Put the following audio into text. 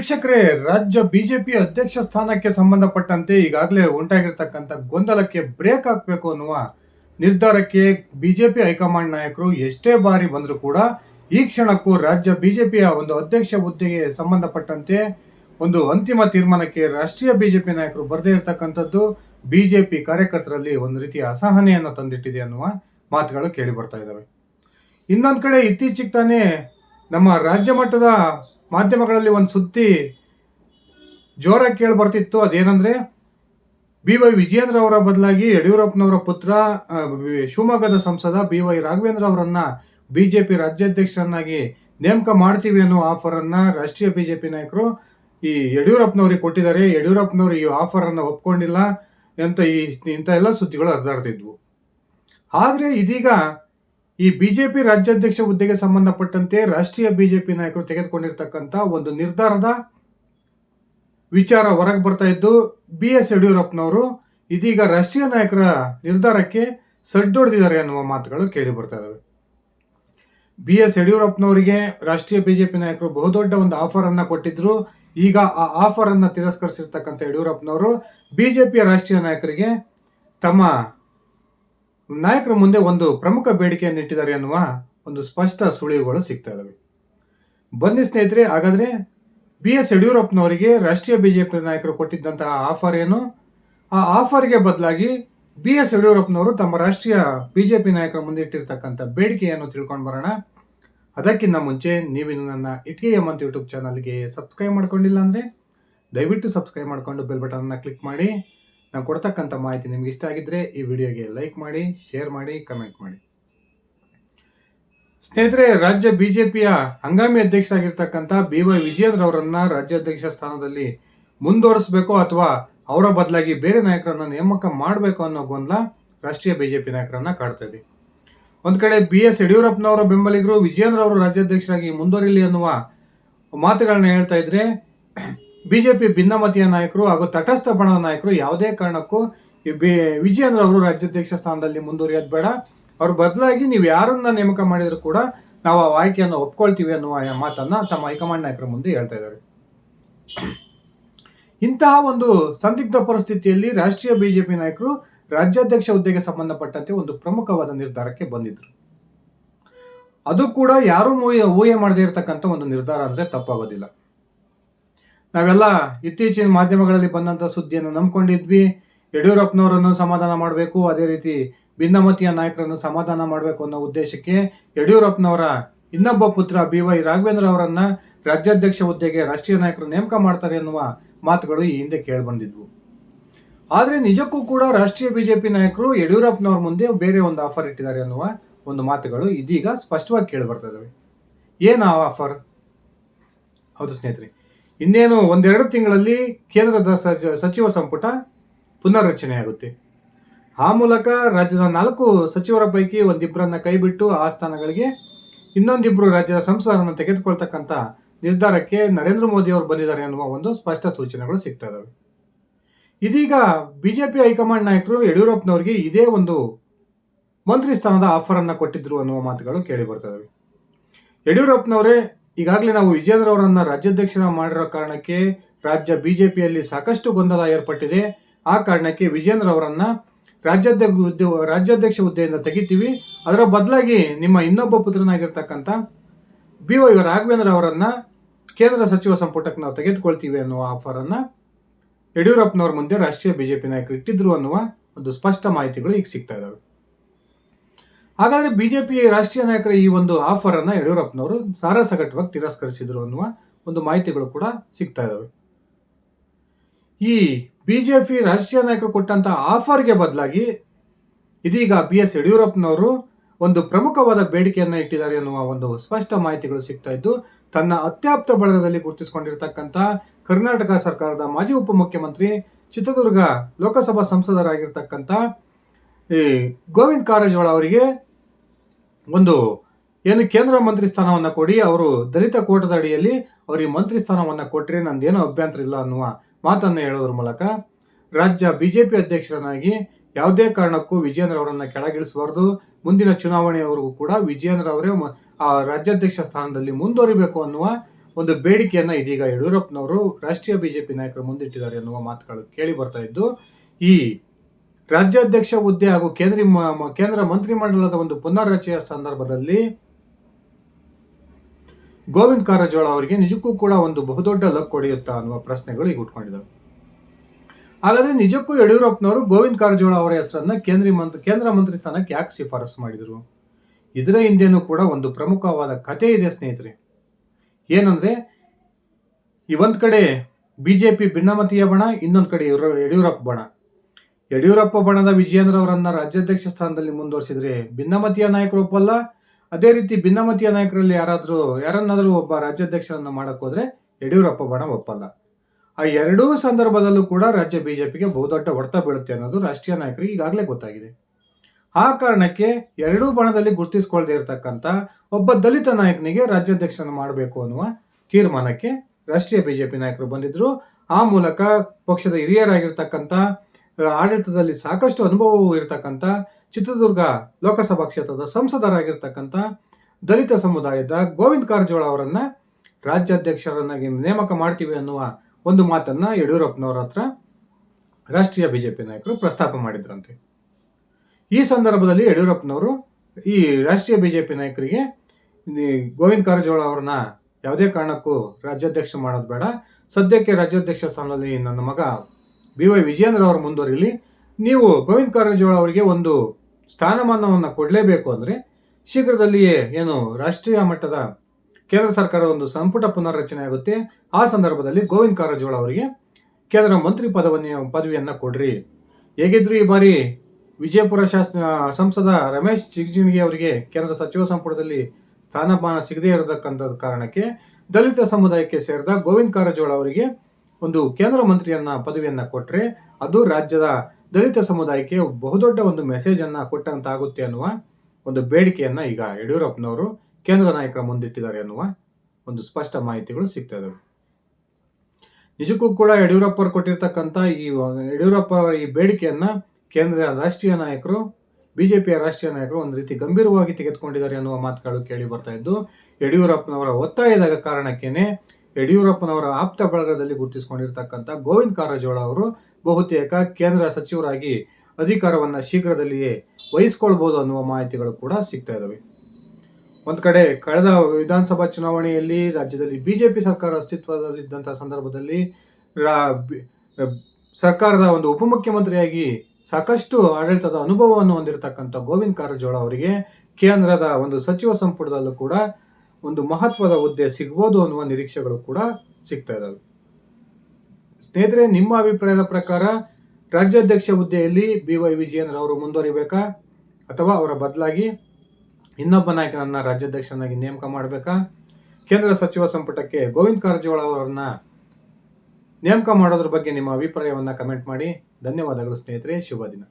ವೀಕ್ಷಕರೇ, ರಾಜ್ಯ ಬಿಜೆಪಿ ಅಧ್ಯಕ್ಷ ಸ್ಥಾನಕ್ಕೆ ಸಂಬಂಧಪಟ್ಟಂತೆ ಈಗಾಗಲೇ ಉಂಟಾಗಿರ್ತಕ್ಕಂಥ ಗೊಂದಲಕ್ಕೆ ಬ್ರೇಕ್ ಹಾಕಬೇಕು ಅನ್ನುವ ನಿರ್ಧಾರಕ್ಕೆ ಬಿಜೆಪಿ ಹೈಕಮಾಂಡ್ ನಾಯಕರು ಎಷ್ಟೇ ಬಾರಿ ಬಂದರೂ ಕೂಡ ಈ ಕ್ಷಣಕ್ಕೂ ರಾಜ್ಯ ಬಿಜೆಪಿಯ ಒಂದು ಅಧ್ಯಕ್ಷ ಹುದ್ದೆಗೆ ಸಂಬಂಧಪಟ್ಟಂತೆ ಒಂದು ಅಂತಿಮ ತೀರ್ಮಾನಕ್ಕೆ ರಾಷ್ಟ್ರೀಯ ಬಿಜೆಪಿ ನಾಯಕರು ಬರದೇ ಇರತಕ್ಕಂಥದ್ದು ಬಿಜೆಪಿ ಕಾರ್ಯಕರ್ತರಲ್ಲಿ ಒಂದು ರೀತಿಯ ಅಸಹನೆಯನ್ನು ತಂದಿಟ್ಟಿದೆ ಅನ್ನುವ ಮಾತುಗಳು ಕೇಳಿ ಬರ್ತಾ ಇದ್ದಾವೆ. ಇನ್ನೊಂದು ಕಡೆ ಇತ್ತೀಚೆಗೆ ತಾನೇ ನಮ್ಮ ರಾಜ್ಯ ಮಟ್ಟದ ಮಾಧ್ಯಮಗಳಲ್ಲಿ ಒಂದು ಸುದ್ದಿ ಜೋರಾಗಿ ಕೇಳಿ ಬರ್ತಿತ್ತು. ಅದೇನಂದ್ರೆ, ಬಿ ವೈ ವಿಜಯೇಂದ್ರ ಅವರ ಬದಲಾಗಿ ಯಡಿಯೂರಪ್ಪನವರ ಪುತ್ರ ಶಿವಮೊಗ್ಗದ ಸಂಸದ ಬಿ ವೈ ರಾಘವೇಂದ್ರ ಅವರನ್ನ ಬಿಜೆಪಿ ರಾಜ್ಯಾಧ್ಯಕ್ಷರನ್ನಾಗಿ ನೇಮಕ ಮಾಡ್ತೀವಿ ಅನ್ನೋ ಆಫರ್ ಬಿ ರಾಷ್ಟ್ರೀಯ ಬಿಜೆಪಿ ನಾಯಕರು ಈ ಯಡಿಯೂರಪ್ಪನವ್ರಿಗೆ ಕೊಟ್ಟಿದ್ದಾರೆ. ಯಡಿಯೂರಪ್ಪನವರು ಈ ಆಫರ್ ಅನ್ನ ಒಪ್ಕೊಂಡಿಲ್ಲ ಅಂತ ಈ ಇಂಥ ಎಲ್ಲ ಸುದ್ದಿಗಳು ಹರಿದಾಡ್ತಿದ್ವು. ಆದರೆ ಇದೀಗ ಈ ಬಿಜೆಪಿ ರಾಜ್ಯಾಧ್ಯಕ್ಷ ಹುದ್ದೆಗೆ ಸಂಬಂಧಪಟ್ಟಂತೆ ರಾಷ್ಟ್ರೀಯ ಬಿಜೆಪಿ ನಾಯಕರು ತೆಗೆದುಕೊಂಡಿರ್ತಕ್ಕಂಥ ಒಂದು ನಿರ್ಧಾರದ ವಿಚಾರ ಹೊರಗೆ ಬರ್ತಾ ಇದ್ದು, ಬಿ ಎಸ್ ಯಡಿಯೂರಪ್ಪನವರು ಇದೀಗ ರಾಷ್ಟ್ರೀಯ ನಾಯಕರ ನಿರ್ಧಾರಕ್ಕೆ ಸಡ್ಡೊಡೆದಿದ್ದಾರೆ ಅನ್ನುವ ಮಾತುಗಳು ಕೇಳಿ ಬರ್ತಾ ಇದಾವೆ ಬಿ ಎಸ್ ಯಡಿಯೂರಪ್ಪನವರಿಗೆ ರಾಷ್ಟ್ರೀಯ ಬಿಜೆಪಿ ನಾಯಕರು ಬಹುದೊಡ್ಡ ಒಂದು ಆಫರ್ ಅನ್ನ ಕೊಟ್ಟಿದ್ರು. ಈಗ ಆ ಆಫರ್ ಅನ್ನ ತಿರಸ್ಕರಿಸಿರ್ತಕ್ಕಂಥ ಯಡಿಯೂರಪ್ಪನವರು ಬಿಜೆಪಿಯ ರಾಷ್ಟ್ರೀಯ ನಾಯಕರಿಗೆ ತಮ್ಮ ನಾಯಕರ ಮುಂದೆ ಒಂದು ಪ್ರಮುಖ ಬೇಡಿಕೆಯನ್ನು ಇಟ್ಟಿದ್ದಾರೆ ಅನ್ನುವ ಒಂದು ಸ್ಪಷ್ಟ ಸುಳಿವುಗಳು ಸಿಗ್ತಾ ಇದಾವೆ. ಬನ್ನಿ ಸ್ನೇಹಿತರೆ, ಹಾಗಾದ್ರೆ ಬಿ ಎಸ್ ಯಡಿಯೂರಪ್ಪನವರಿಗೆ ರಾಷ್ಟ್ರೀಯ ಬಿಜೆಪಿ ನಾಯಕರು ಕೊಟ್ಟಿದ್ದಂತಹ ಆಫರ್ ಏನು? ಆ ಆಫರ್ಗೆ ಬದಲಾಗಿ ಬಿ ಎಸ್ ಯಡಿಯೂರಪ್ಪನವರು ತಮ್ಮ ರಾಷ್ಟ್ರೀಯ ಬಿಜೆಪಿ ನಾಯಕರ ಮುಂದೆ ಇಟ್ಟಿರ್ತಕ್ಕಂಥ ಬೇಡಿಕೆಯನ್ನು ತಿಳ್ಕೊಂಡು ಬರೋಣ. ಅದಕ್ಕಿಂತ ಮುಂಚೆ ನೀವಿನ್ನು ನನ್ನ ಇಟ್ಕೆ ಅಂತ ಯೂಟ್ಯೂಬ್ ಚಾನಲ್ಗೆ ಸಬ್ಸ್ಕ್ರೈಬ್ ಮಾಡ್ಕೊಂಡಿಲ್ಲ ಅಂದರೆ ದಯವಿಟ್ಟು ಸಬ್ಸ್ಕ್ರೈಬ್ ಮಾಡಿಕೊಂಡು ಬೆಲ್ ಬಟನ್ನ ಕ್ಲಿಕ್ ಮಾಡಿ. ನಾನು ಕೊಡ್ತಕ್ಕಂಥ ಮಾಹಿತಿ ನಿಮ್ಗೆ ಇಷ್ಟ ಆಗಿದ್ರೆ ಈ ವಿಡಿಯೋಗೆ ಲೈಕ್ ಮಾಡಿ ಶೇರ್ ಮಾಡಿ ಕಮೆಂಟ್ ಮಾಡಿ. ಸ್ನೇಹಿತರೆ, ರಾಜ್ಯ ಬಿಜೆಪಿಯ ಹಂಗಾಮಿ ಅಧ್ಯಕ್ಷರಾಗಿರ್ತಕ್ಕಂಥ ಬಿ ವೈ ವಿಜಯೇಂದ್ರ ಅವರನ್ನ ರಾಜ್ಯಾಧ್ಯಕ್ಷ ಸ್ಥಾನದಲ್ಲಿ ಮುಂದುವರಿಸಬೇಕು ಅಥವಾ ಅವರ ಬದಲಾಗಿ ಬೇರೆ ನಾಯಕರನ್ನ ನೇಮಕ ಮಾಡಬೇಕು ಅನ್ನೋ ಗೊಂದಲ ರಾಷ್ಟ್ರೀಯ ಬಿಜೆಪಿ ನಾಯಕರನ್ನ ಕಾಡ್ತಾ ಇದೆ. ಒಂದು ಕಡೆ ಬಿ ಎಸ್ ಯಡಿಯೂರಪ್ಪನವರ ಬೆಂಬಲಿಗರು ವಿಜಯೇಂದ್ರ ಅವರು ರಾಜ್ಯಾಧ್ಯಕ್ಷರಾಗಿ ಮುಂದುವರಿಲಿ ಅನ್ನುವ ಮಾತುಗಳನ್ನ ಹೇಳ್ತಾ ಇದ್ರೆ ಬಿಜೆಪಿ ಭಿನ್ನಮತೀಯ ನಾಯಕರು ಹಾಗೂ ತಟಸ್ಥ ಬಣದ ನಾಯಕರು ಯಾವುದೇ ಕಾರಣಕ್ಕೂ ವಿಜಯೇಂದ್ರ ಅವರು ರಾಜ್ಯಾಧ್ಯಕ್ಷ ಸ್ಥಾನದಲ್ಲಿ ಮುಂದುವರಿಯೋದು ಬೇಡ. ಅವ್ರ ಬದಲಾಗಿ ನೀವು ಯಾರನ್ನ ನೇಮಕ ಮಾಡಿದ್ರು ಕೂಡ ನಾವು ಆ ಆಯ್ಕೆಯನ್ನು ಒಪ್ಕೊಳ್ತೀವಿ ಅನ್ನುವ ಮಾತನ್ನ ತಮ್ಮ ಹೈಕಮಾಂಡ್ ನಾಯಕರ ಮುಂದೆ ಹೇಳ್ತಾ ಇದ್ದಾರೆ. ಇಂತಹ ಒಂದು ಸಂದಿಗ್ಧ ಪರಿಸ್ಥಿತಿಯಲ್ಲಿ ರಾಷ್ಟ್ರೀಯ ಬಿಜೆಪಿ ನಾಯಕರು ರಾಜ್ಯಾಧ್ಯಕ್ಷ ಹುದ್ದೆಗೆ ಸಂಬಂಧಪಟ್ಟಂತೆ ಒಂದು ಪ್ರಮುಖವಾದ ನಿರ್ಧಾರಕ್ಕೆ ಬಂದಿದ್ರು. ಅದು ಕೂಡ ಯಾರೂ ಊಹೆ ಮಾಡದೇ ಇರತಕ್ಕಂಥ ಒಂದು ನಿರ್ಧಾರ ಅಂದ್ರೆ ತಪ್ಪಾಗೋದಿಲ್ಲ. ನಾವೆಲ್ಲ ಇತ್ತೀಚಿನ ಮಾಧ್ಯಮಗಳಲ್ಲಿ ಬಂದಂಥ ಸುದ್ದಿಯನ್ನು ನಂಬ್ಕೊಂಡಿದ್ವಿ. ಯಡಿಯೂರಪ್ಪನವರನ್ನು ಸಮಾಧಾನ ಮಾಡಬೇಕು, ಅದೇ ರೀತಿ ಭಿನ್ನಮತೀಯ ನಾಯಕರನ್ನು ಸಮಾಧಾನ ಮಾಡಬೇಕು ಅನ್ನೋ ಉದ್ದೇಶಕ್ಕೆ ಯಡಿಯೂರಪ್ಪನವರ ಇನ್ನೊಬ್ಬ ಪುತ್ರ ಬಿ ವೈ ರಾಘವೇಂದ್ರ ಅವರನ್ನ ರಾಜ್ಯಾಧ್ಯಕ್ಷ ಹುದ್ದೆಗೆ ರಾಷ್ಟ್ರೀಯ ನಾಯಕರು ನೇಮಕ ಮಾಡ್ತಾರೆ ಎನ್ನುವ ಮಾತುಗಳು ಈ ಹಿಂದೆ ಕೇಳಿಬಂದಿದ್ವು ಬಂದಿದ್ವು. ಆದ್ರೆ ನಿಜಕ್ಕೂ ಕೂಡ ರಾಷ್ಟ್ರೀಯ ಬಿಜೆಪಿ ನಾಯಕರು ಯಡಿಯೂರಪ್ಪನವ್ರ ಮುಂದೆ ಬೇರೆ ಒಂದು ಆಫರ್ ಇಟ್ಟಿದ್ದಾರೆ ಅನ್ನುವ ಒಂದು ಮಾತುಗಳು ಇದೀಗ ಸ್ಪಷ್ಟವಾಗಿ ಕೇಳಿ ಬರ್ತಾ ಏನು ಆ ಆಫರ್ ಹೌದು ಸ್ನೇಹಿತರೆ ಇನ್ನೇನು ಒಂದೆರಡು ತಿಂಗಳಲ್ಲಿ ಕೇಂದ್ರದ ಸಚ- ಸಚಿವ ಸಂಪುಟ ಪುನರ್ರಚನೆ ಆಗುತ್ತೆ ಆ ಮೂಲಕ ರಾಜ್ಯದ ನಾಲ್ಕು ಸಚಿವರ ಪೈಕಿ ಒಂದಿಬ್ಬರನ್ನ ಕೈಬಿಟ್ಟು ಆ ಸ್ಥಾನಗಳಿಗೆ ಇನ್ನೊಂದಿಬ್ರು ರಾಜ್ಯದ ಸಂಸದರನ್ನು ತೆಗೆದುಕೊಳ್ತಕ್ಕಂಥ ನಿರ್ಧಾರಕ್ಕೆ ನರೇಂದ್ರ ಮೋದಿ ಅವರು ಬಂದಿದ್ದಾರೆ ಅನ್ನುವ ಒಂದು ಸ್ಪಷ್ಟ ಸೂಚನೆಗಳು ಸಿಗ್ತಾ ಇದಾವೆ. ಇದೀಗ ಬಿಜೆಪಿ ಹೈಕಮಾಂಡ್ ನಾಯಕರು ಯಡಿಯೂರಪ್ಪನವರಿಗೆ ಇದೇ ಒಂದು ಮಂತ್ರಿ ಸ್ಥಾನದ ಆಫರ್ ಅನ್ನ ಕೊಟ್ಟಿದ್ರು ಅನ್ನುವ ಮಾತುಗಳು ಕೇಳಿ ಬರ್ತಾ ಇದಾವೆ. ಯಡಿಯೂರಪ್ಪನವರೇ ಈಗಾಗಲೇ ನಾವು ವಿಜೇಂದ್ರ ಅವರನ್ನ ರಾಜ್ಯಾಧ್ಯಕ್ಷರ ಮಾಡಿರೋ ಕಾರಣಕ್ಕೆ ರಾಜ್ಯ ಬಿಜೆಪಿಯಲ್ಲಿ ಸಾಕಷ್ಟು ಗೊಂದಲ ಏರ್ಪಟ್ಟಿದೆ. ಆ ಕಾರಣಕ್ಕೆ ವಿಜೇಂದ್ರ ಅವರನ್ನ ರಾಜ್ಯಾಧ್ಯಕ್ಷ ಹುದ್ದೆ, ರಾಜ್ಯಾಧ್ಯಕ್ಷ ಹುದ್ದೆಯಿಂದ ತೆಗಿತೀವಿ. ಅದರ ಬದಲಾಗಿ ನಿಮ್ಮ ಇನ್ನೊಬ್ಬ ಪುತ್ರನಾಗಿರ್ತಕ್ಕಂಥ ಬಿ ವೈ ರಾಘವೇಂದ್ರ ಅವರನ್ನ ಕೇಂದ್ರ ಸಚಿವ ಸಂಪುಟಕ್ಕೆ ನಾವು ತೆಗೆದುಕೊಳ್ತೀವಿ ಅನ್ನುವ ಆಫರ್ ಅನ್ನ ಯಡಿಯೂರಪ್ಪನವ್ರ ಮುಂದೆ ರಾಷ್ಟ್ರೀಯ ಬಿಜೆಪಿ ನಾಯಕರು ಇಟ್ಟಿದ್ರು ಅನ್ನುವ ಒಂದು ಸ್ಪಷ್ಟ ಮಾಹಿತಿಗಳು ಈಗ ಸಿಗ್ತಾ ಇದಾವೆ. ಹಾಗಾದ್ರೆ ಬಿಜೆಪಿ ರಾಷ್ಟ್ರೀಯ ನಾಯಕರ ಈ ಒಂದು ಆಫರ್ ಅನ್ನ ಯಡಿಯೂರಪ್ಪನವರು ಸಾರಾಸಗಟವಾಗಿ ತಿರಸ್ಕರಿಸಿದ್ರು ಅನ್ನುವ ಒಂದು ಮಾಹಿತಿಗಳು ಕೂಡ ಸಿಗ್ತಾ ಇದಾವೆ. ಈ ಬಿಜೆಪಿ ರಾಷ್ಟ್ರೀಯ ನಾಯಕರು ಕೊಟ್ಟಂತ ಆಫರ್ಗೆ ಬದಲಾಗಿ ಇದೀಗ ಬಿ ಎಸ್ ಯಡಿಯೂರಪ್ಪನವರು ಒಂದು ಪ್ರಮುಖವಾದ ಬೇಡಿಕೆಯನ್ನ ಇಟ್ಟಿದ್ದಾರೆ ಎನ್ನುವ ಒಂದು ಸ್ಪಷ್ಟ ಮಾಹಿತಿಗಳು ಸಿಗ್ತಾ ಇದ್ದು, ತನ್ನ ಅತ್ಯಾಪ್ತ ಬಳಗದಲ್ಲಿ ಗುರುತಿಸಿಕೊಂಡಿರ್ತಕ್ಕಂಥ ಕರ್ನಾಟಕ ಸರ್ಕಾರದ ಮಾಜಿ ಉಪಮುಖ್ಯಮಂತ್ರಿ ಚಿತ್ರದುರ್ಗ ಲೋಕಸಭಾ ಸಂಸದರಾಗಿರ್ತಕ್ಕಂಥ ಈ ಗೋವಿಂದ್ ಕಾರಜೋಳ ಅವರಿಗೆ ಒಂದು, ಏನು ಕೇಂದ್ರ ಮಂತ್ರಿ ಸ್ಥಾನವನ್ನ ಕೊಡಿ, ಅವರು ದಲಿತ ಕೋಟದ ಅಡಿಯಲ್ಲಿ ಅವರಿಗೆ ಮಂತ್ರಿ ಸ್ಥಾನವನ್ನ ಕೊಟ್ಟರೆ ನಂದೇನು ಅಭ್ಯಂತರ ಇಲ್ಲ ಅನ್ನುವ ಮಾತನ್ನ ಹೇಳೋದ್ರ ಮೂಲಕ ರಾಜ್ಯ ಬಿಜೆಪಿ ಅಧ್ಯಕ್ಷರನ್ನಾಗಿ ಯಾವುದೇ ಕಾರಣಕ್ಕೂ ವಿಜಯೇಂದ್ರ ಅವರನ್ನು ಕೆಳಗಿಳಿಸಬಾರ್ದು. ಮುಂದಿನ ಚುನಾವಣೆಯವರೆಗೂ ಕೂಡ ವಿಜಯೇಂದ್ರ ಅವರೇ ಆ ರಾಜ್ಯಾಧ್ಯಕ್ಷ ಸ್ಥಾನದಲ್ಲಿ ಮುಂದುವರಿಬೇಕು ಅನ್ನುವ ಒಂದು ಬೇಡಿಕೆಯನ್ನ ಇದೀಗ ಯಡಿಯೂರಪ್ಪನವರು ರಾಷ್ಟ್ರೀಯ ಬಿಜೆಪಿ ನಾಯಕರು ಮುಂದಿಟ್ಟಿದ್ದಾರೆ ಎನ್ನುವ ಮಾತುಗಳು ಕೇಳಿ ಬರ್ತಾ ಇದ್ದು, ಈ ರಾಜ್ಯಾಧ್ಯಕ್ಷ ಹುದ್ದೆ ಹಾಗೂ ಕೇಂದ್ರ ಕೇಂದ್ರ ಮಂತ್ರಿಮಂಡಲದ ಒಂದು ಪುನರ್ರಚೆಯ ಸಂದರ್ಭದಲ್ಲಿ ಗೋವಿಂದ ಕಾರಜೋಳ ಅವರಿಗೆ ನಿಜಕ್ಕೂ ಕೂಡ ಒಂದು ಬಹುದೊಡ್ಡ ಲಕ್ ಹೊಡೆಯುತ್ತಾ ಅನ್ನುವ ಪ್ರಶ್ನೆಗಳು ಈಗ ಉಟ್ಕೊಂಡಿದ್ದಾವೆ. ಹಾಗಾದ್ರೆ ನಿಜಕ್ಕೂ ಯಡಿಯೂರಪ್ಪನವರು ಗೋವಿಂದ ಕಾರಜೋಳ ಅವರ ಹೆಸರನ್ನ ಕೇಂದ್ರ ಮಂತ್ರಿ ಕೇಂದ್ರ ಮಂತ್ರಿ ಸ್ಥಾನಕ್ಕೆ ಯಾಕೆ ಶಿಫಾರಸು ಮಾಡಿದರು? ಇದರ ಹಿಂದೆನೂ ಕೂಡ ಒಂದು ಪ್ರಮುಖವಾದ ಕಥೆ ಇದೆ ಸ್ನೇಹಿತರೆ. ಏನಂದ್ರೆ, ಈ ಒಂದ್ ಕಡೆ ಬಿಜೆಪಿ ಭಿನ್ನಮತೀಯ ಬಣ, ಇನ್ನೊಂದ್ ಕಡೆ ಯಡಿಯೂರಪ್ಪ ಬಣ. ಯಡಿಯೂರಪ್ಪ ಬಣದ ವಿಜಯೇಂದ್ರ ಅವರನ್ನ ರಾಜ್ಯಾಧ್ಯಕ್ಷ ಸ್ಥಾನದಲ್ಲಿ ಮುಂದುವರಿಸಿದ್ರೆ ಭಿನ್ನಮತೀಯ ನಾಯಕರು ಒಪ್ಪಲ್ಲ. ಅದೇ ರೀತಿ ಭಿನ್ನಮತೀಯ ನಾಯಕರಲ್ಲಿ ಯಾರಾದರೂ, ಯಾರನ್ನಾದರೂ ಒಬ್ಬ ರಾಜ್ಯಾಧ್ಯಕ್ಷರನ್ನ ಮಾಡಕ್ ಹೋದ್ರೆ ಯಡಿಯೂರಪ್ಪ ಬಣ ಒಪ್ಪಲ್ಲ. ಆ ಎರಡೂ ಸಂದರ್ಭದಲ್ಲೂ ಕೂಡ ರಾಜ್ಯ ಬಿಜೆಪಿಗೆ ಬಹುದೊಡ್ಡ ಹೊಡೆತ ಬೀಳುತ್ತೆ ಅನ್ನೋದು ರಾಷ್ಟ್ರೀಯ ನಾಯಕರಿಗೆ ಈಗಾಗಲೇ ಗೊತ್ತಾಗಿದೆ. ಆ ಕಾರಣಕ್ಕೆ ಎರಡೂ ಬಣದಲ್ಲಿ ಗುರುತಿಸಿಕೊಳ್ಳದೆ ಇರತಕ್ಕಂತ ಒಬ್ಬ ದಲಿತ ನಾಯಕನಿಗೆ ರಾಜ್ಯಾಧ್ಯಕ್ಷರನ್ನು ಮಾಡಬೇಕು ಅನ್ನುವ ತೀರ್ಮಾನಕ್ಕೆ ರಾಷ್ಟ್ರೀಯ ಬಿಜೆಪಿ ನಾಯಕರು ಬಂದಿದ್ರು. ಆ ಮೂಲಕ ಪಕ್ಷದ ಹಿರಿಯರಾಗಿರ್ತಕ್ಕಂಥ ಆಡಳಿತದಲ್ಲಿ ಸಾಕಷ್ಟು ಅನುಭವವೂ ಇರತಕ್ಕಂಥ ಚಿತ್ರದುರ್ಗ ಲೋಕಸಭಾ ಕ್ಷೇತ್ರದ ಸಂಸದರಾಗಿರ್ತಕ್ಕಂಥ ದಲಿತ ಸಮುದಾಯದ ಗೋವಿಂದ ಕಾರಜೋಳ ಅವರನ್ನ ರಾಜ್ಯಾಧ್ಯಕ್ಷರನ್ನಾಗಿ ನೇಮಕ ಮಾಡ್ತೀವಿ ಅನ್ನುವ ಒಂದು ಮಾತನ್ನ ಯಡಿಯೂರಪ್ಪನವರ ಹತ್ರ ರಾಷ್ಟ್ರೀಯ ಬಿಜೆಪಿ ನಾಯಕರು ಪ್ರಸ್ತಾಪ ಮಾಡಿದ್ರಂತೆ. ಈ ಸಂದರ್ಭದಲ್ಲಿ ಯಡಿಯೂರಪ್ಪನವರು ಈ ರಾಷ್ಟ್ರೀಯ ಬಿಜೆಪಿ ನಾಯಕರಿಗೆ ಗೋವಿಂದ ಕಾರಜೋಳ ಅವರನ್ನ ಯಾವುದೇ ಕಾರಣಕ್ಕೂ ರಾಜ್ಯಾಧ್ಯಕ್ಷ ಮಾಡೋದು ಬೇಡ. ಸದ್ಯಕ್ಕೆ ರಾಜ್ಯಾಧ್ಯಕ್ಷ ಸ್ಥಾನದಲ್ಲಿ ನನ್ನ ಮಗ ಬಿ ವೈ ವಿಜಯೇಂದ್ರ ಅವರು ಮುಂದುವರಿಲಿ, ನೀವು ಗೋವಿಂದ ಕಾರಜೋಳ ಅವರಿಗೆ ಒಂದು ಸ್ಥಾನಮಾನವನ್ನು ಕೊಡಲೇಬೇಕು ಅಂದರೆ ಶೀಘ್ರದಲ್ಲಿಯೇ ಏನು ರಾಷ್ಟ್ರೀಯ ಮಟ್ಟದ ಕೇಂದ್ರ ಸರ್ಕಾರ ಒಂದು ಸಂಪುಟ ಪುನರ್ರಚನೆ ಆಗುತ್ತೆ. ಆ ಸಂದರ್ಭದಲ್ಲಿ ಗೋವಿಂದ ಕಾರಜೋಳ ಅವರಿಗೆ ಕೇಂದ್ರ ಮಂತ್ರಿ ಪದವನ್ನು, ಪದವಿಯನ್ನು ಕೊಡ್ರಿ. ಹೇಗಿದ್ರು ಈ ಬಾರಿ ವಿಜಯಪುರ ಶಾಸನ, ಸಂಸದ ರಮೇಶ್ ಜಿಗಜಿಣಗಿ ಅವರಿಗೆ ಕೇಂದ್ರ ಸಚಿವ ಸಂಪುಟದಲ್ಲಿ ಸ್ಥಾನಮಾನ ಸಿಗದೇ ಇರತಕ್ಕಂಥ ಕಾರಣಕ್ಕೆ ದಲಿತ ಸಮುದಾಯಕ್ಕೆ ಸೇರಿದ ಗೋವಿಂದ ಕಾರಜೋಳ ಅವರಿಗೆ ಒಂದು ಕೇಂದ್ರ ಮಂತ್ರಿಯನ್ನ ಪದವಿಯನ್ನ ಕೊಟ್ರೆ ಅದು ರಾಜ್ಯದ ದಲಿತ ಸಮುದಾಯಕ್ಕೆ ಬಹುದೊಡ್ಡ ಒಂದು ಮೆಸೇಜ್ ಅನ್ನ ಕೊಟ್ಟಂತಾಗುತ್ತೆ ಅನ್ನುವ ಒಂದು ಬೇಡಿಕೆಯನ್ನ ಈಗ ಯಡಿಯೂರಪ್ಪನವರು ಕೇಂದ್ರ ನಾಯಕರ ಮುಂದಿಟ್ಟಿದ್ದಾರೆ ಅನ್ನುವ ಒಂದು ಸ್ಪಷ್ಟ ಮಾಹಿತಿಗಳು ಸಿಗ್ತಾ ಇದಾವೆ. ನಿಜಕ್ಕೂ ಕೂಡ ಯಡಿಯೂರಪ್ಪ ಅವರು ಕೊಟ್ಟಿರ್ತಕ್ಕಂಥ ಈ ಯಡಿಯೂರಪ್ಪ ಅವರ ಈ ಬೇಡಿಕೆಯನ್ನ ಕೇಂದ್ರ ರಾಷ್ಟ್ರೀಯ ನಾಯಕರು, ಬಿಜೆಪಿಯ ರಾಷ್ಟ್ರೀಯ ನಾಯಕರು ಒಂದು ರೀತಿ ಗಂಭೀರವಾಗಿ ತೆಗೆದುಕೊಂಡಿದ್ದಾರೆ ಅನ್ನುವ ಮಾತುಗಳು ಕೇಳಿ ಬರ್ತಾ ಇದ್ದು, ಯಡಿಯೂರಪ್ಪನವರ ಒತ್ತಾಯದ ಕಾರಣಕ್ಕೇನೆ ಯಡಿಯೂರಪ್ಪನವರ ಆಪ್ತ ಬಳಗದಲ್ಲಿ ಗುರುತಿಸಿಕೊಂಡಿರ್ತಕ್ಕಂಥ ಗೋವಿಂದ ಕಾರಜೋಳ ಅವರು ಬಹುತೇಕ ಕೇಂದ್ರ ಸಚಿವರಾಗಿ ಅಧಿಕಾರವನ್ನ ಶೀಘ್ರದಲ್ಲಿಯೇ ವಹಿಸ್ಕೊಳ್ಬಹುದು ಅನ್ನುವ ಮಾಹಿತಿಗಳು ಕೂಡ ಸಿಗ್ತಾ ಇದ್ದಾವೆ ಒಂದು ಕಡೆ ಕಳೆದ ವಿಧಾನಸಭಾ ಚುನಾವಣೆಯಲ್ಲಿ ರಾಜ್ಯದಲ್ಲಿ ಬಿಜೆಪಿ ಸರ್ಕಾರ ಅಸ್ತಿತ್ವದಲ್ಲಿದ್ದಂಥ ಸಂದರ್ಭದಲ್ಲಿ ಸರ್ಕಾರದ ಒಂದು ಉಪಮುಖ್ಯಮಂತ್ರಿಯಾಗಿ ಸಾಕಷ್ಟು ಆಡಳಿತದ ಅನುಭವವನ್ನು ಹೊಂದಿರತಕ್ಕಂಥ ಗೋವಿಂದ ಕಾರಜೋಳ ಅವರಿಗೆ ಕೇಂದ್ರದ ಒಂದು ಸಚಿವ ಸಂಪುಟದಲ್ಲೂ ಕೂಡ ಒಂದು ಮಹತ್ವದ ಹುದ್ದೆ ಸಿಗ್ಬೋದು ಅನ್ನುವ ನಿರೀಕ್ಷೆಗಳು ಕೂಡ ಸಿಗ್ತಾ ಇದ್ದಾವೆ ಸ್ನೇಹಿತರೆ, ನಿಮ್ಮ ಅಭಿಪ್ರಾಯದ ಪ್ರಕಾರ ರಾಜ್ಯಾಧ್ಯಕ್ಷ ಹುದ್ದೆಯಲ್ಲಿ ಬಿ ವೈ ವಿಜಯೇಂದ್ರ ಅವರು ಮುಂದುವರಿಬೇಕಾ? ಅಥವಾ ಅವರ ಬದಲಾಗಿ ಇನ್ನೊಬ್ಬ ನಾಯಕನನ್ನ ರಾಜ್ಯಾಧ್ಯಕ್ಷನಾಗಿ ನೇಮಕ ಮಾಡಬೇಕಾ? ಕೇಂದ್ರ ಸಚಿವ ಸಂಪುಟಕ್ಕೆ ಗೋವಿಂದ ಕಾರಜೋಳ ಅವರನ್ನ ನೇಮಕ ಮಾಡೋದ್ರ ಬಗ್ಗೆ ನಿಮ್ಮ ಅಭಿಪ್ರಾಯವನ್ನ ಕಮೆಂಟ್ ಮಾಡಿ. ಧನ್ಯವಾದಗಳು ಸ್ನೇಹಿತರೆ, ಶುಭ ದಿನ.